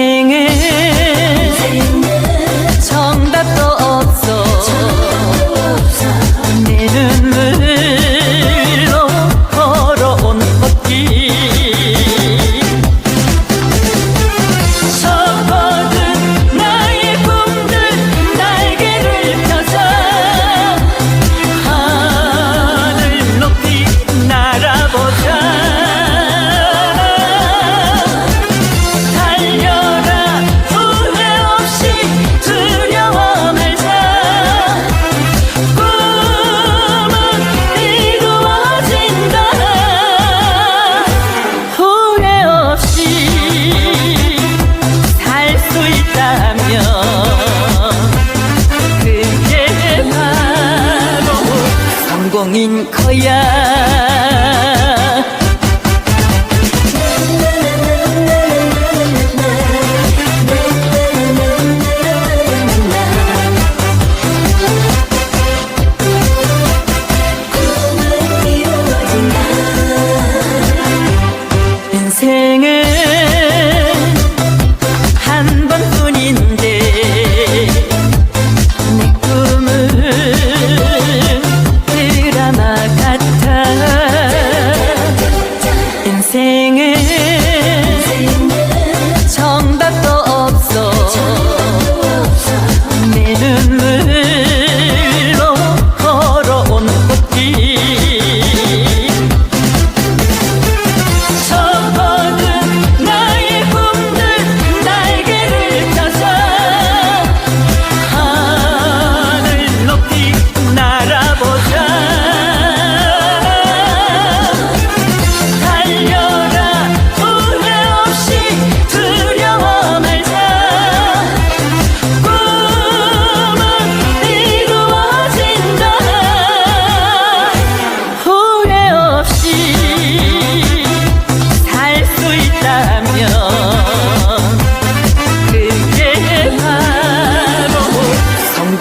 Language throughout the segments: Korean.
singing. 인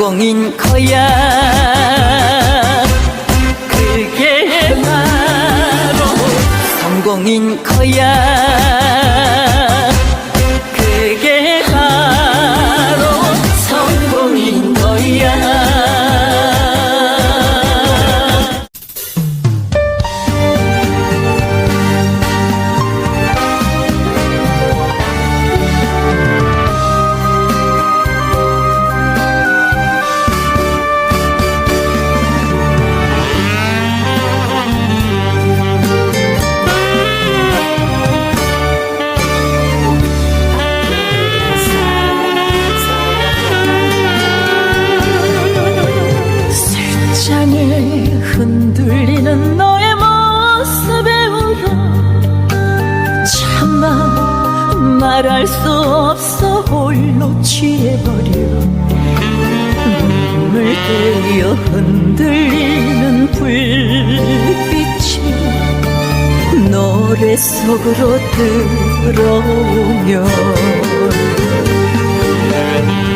성공인 거야. 그게 바로 성공인 거야 노래 속으로 들어오면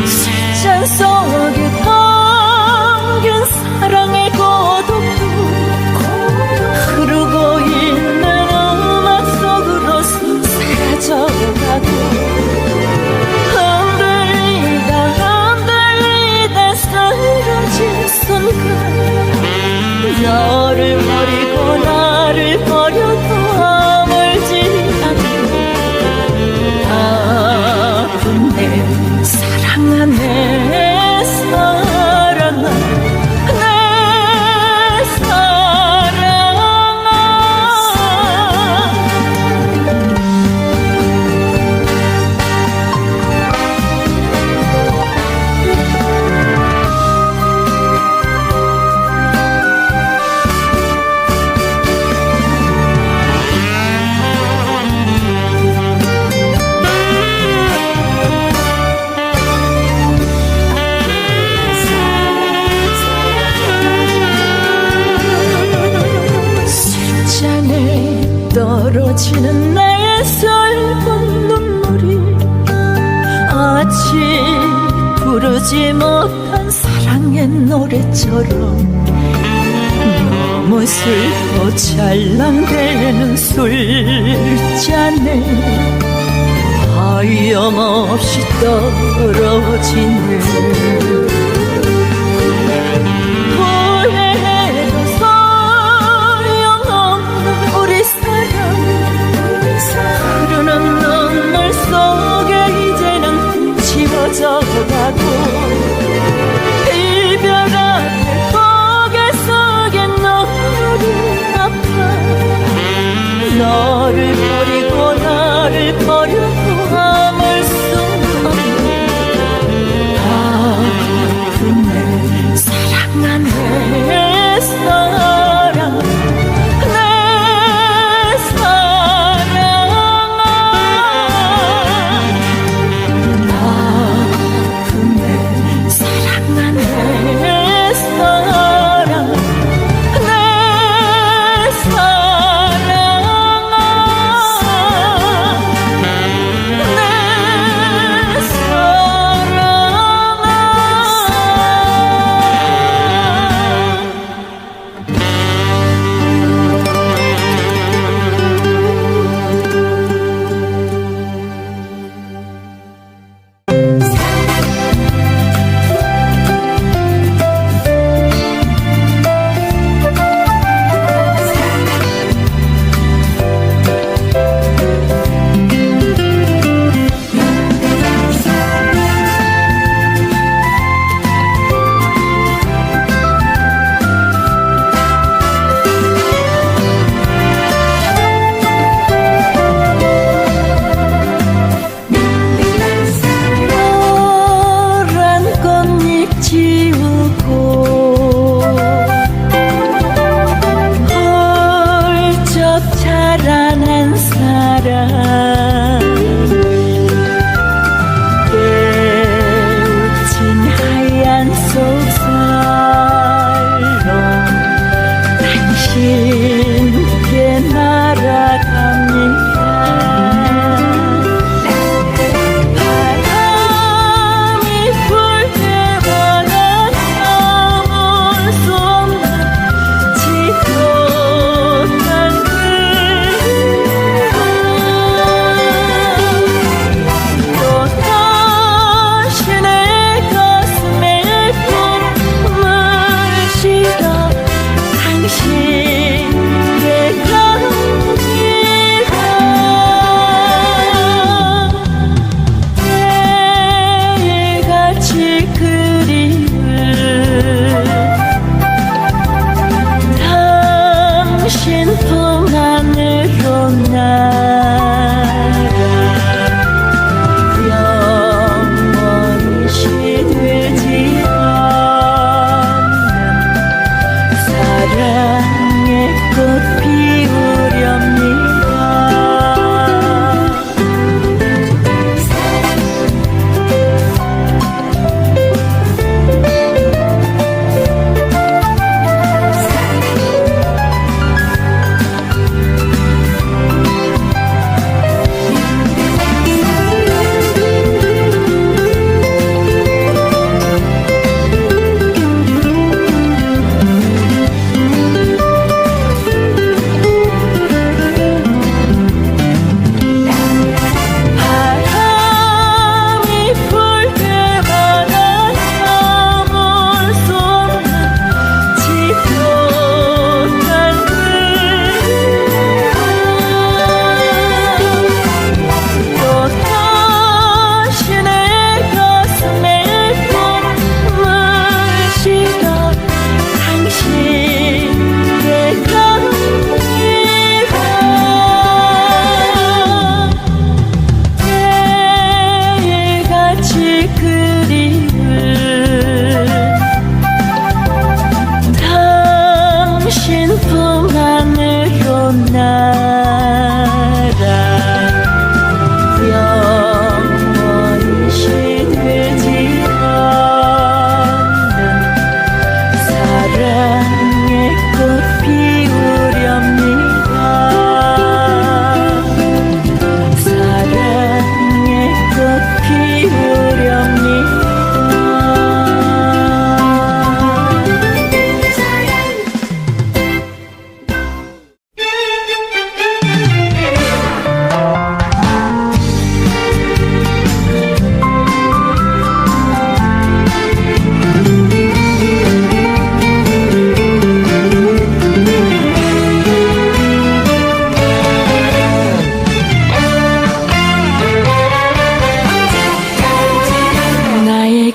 술잔 속에 담긴 사랑의 고독도 흐르고 있는 음악 속으로 사라져가고 흔들리다 흔들리다 사라질 순간 너를 떨어지는 나의 슬픈 눈물이 아직 부르지 못한 사랑의 노래처럼 너무 슬퍼 찰랑대는 술잔에 하염없이 떨어지는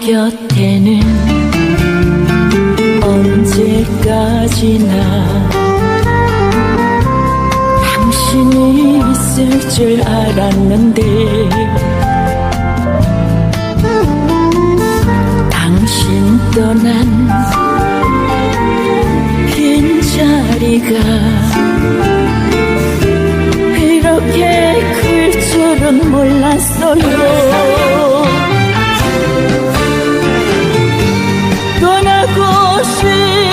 곁에는 언제까지나 당신이 있을 줄 알았는데 당신 떠난 빈자리가 我是。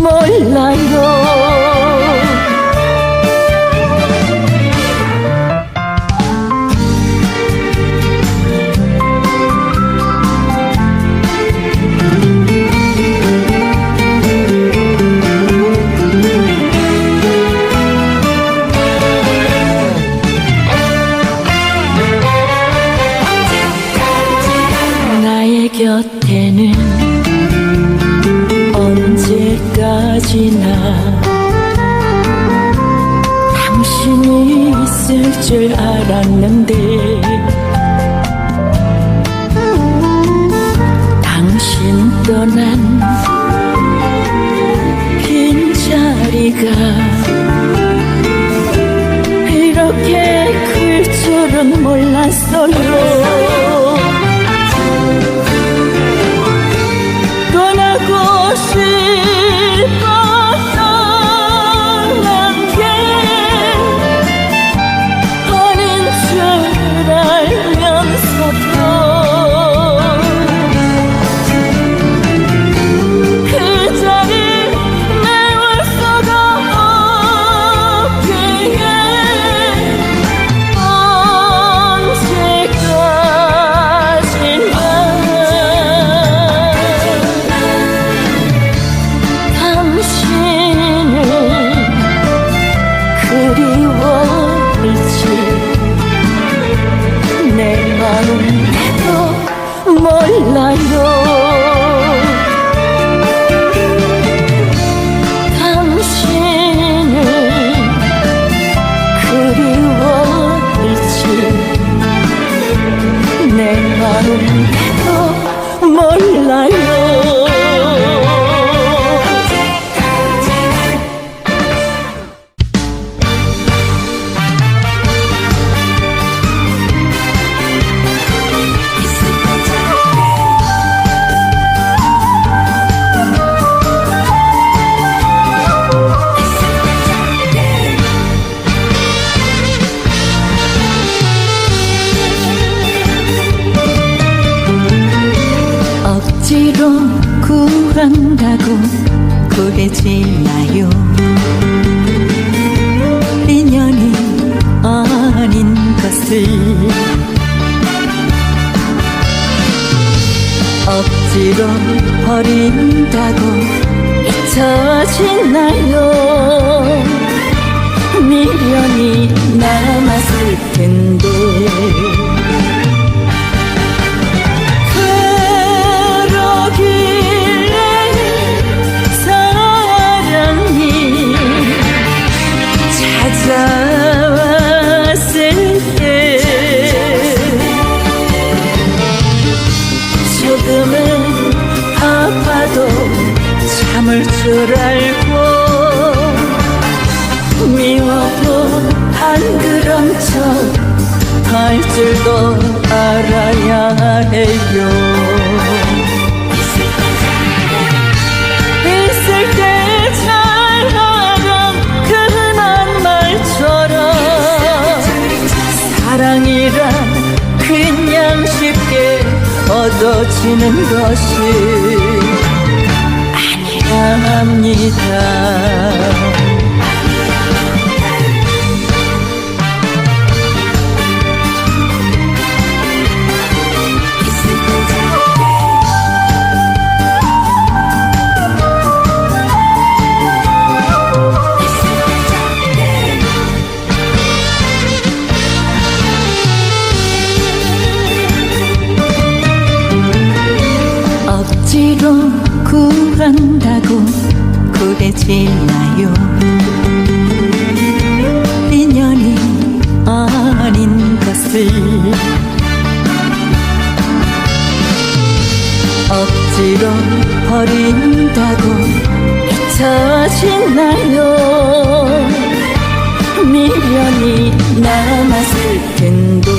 몰라요. 곁에는 언제까지나 당신이 있을 줄 알았는데 당신 떠난 빈자리가 이렇게 클 줄은 몰랐어요 잊혀지나요. 미련이 남았을 텐데 미워도 안 그런 척 할 줄도 알아야 해요. 있을 때 잘하던 그 흔한 말처럼 사랑이란 그냥 쉽게 얻어지는 것이 아니라 합니다 억지로 버린다고 잊혀지나요? 미련이 남았을 텐데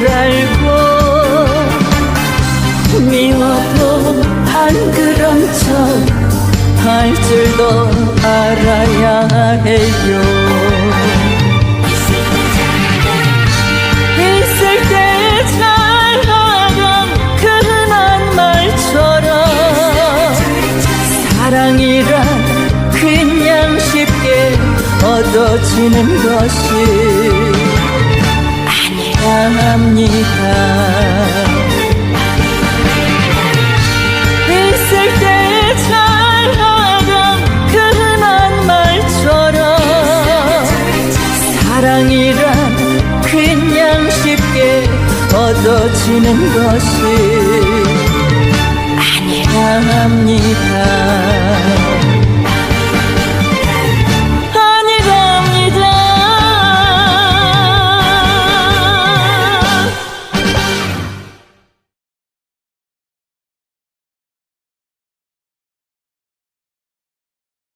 줄 알고 미워도 안 그런 척 할 줄도 알아야 해요. 있을 때 잘하던 그 흔한 말처럼 사랑이란 그냥 쉽게 얻어 얻어지는 것이 아니랍니다. 있을 때 잘하던 그 흔한 말처럼 사랑이란 그냥 쉽게 얻어지는 것이